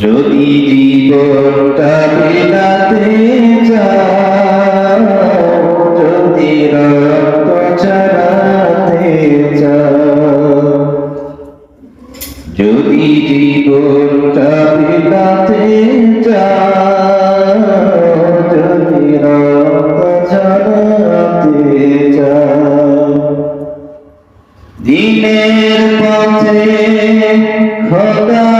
যদি জীবনটা মেলাতে চাও, যদি রক্ত ছাড়াতে চাও, যদি জীবনটা মেলাতে চাও, যদি রক্ত ছাড়াতে চাও। দিনের পথে খোদা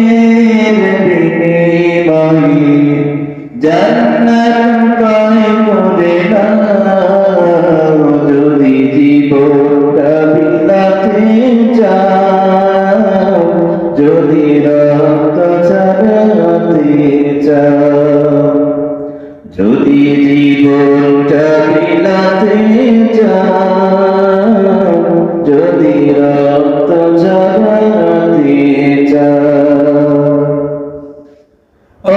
জীবনের বিনিময়ে জান্নাত করে নাও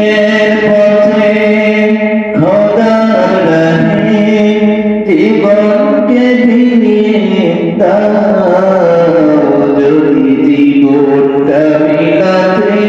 দিনের পথে খোদার রাহে জীবনকে ভিড়িয়ে দাও। যদি জীবনটা মিলাতে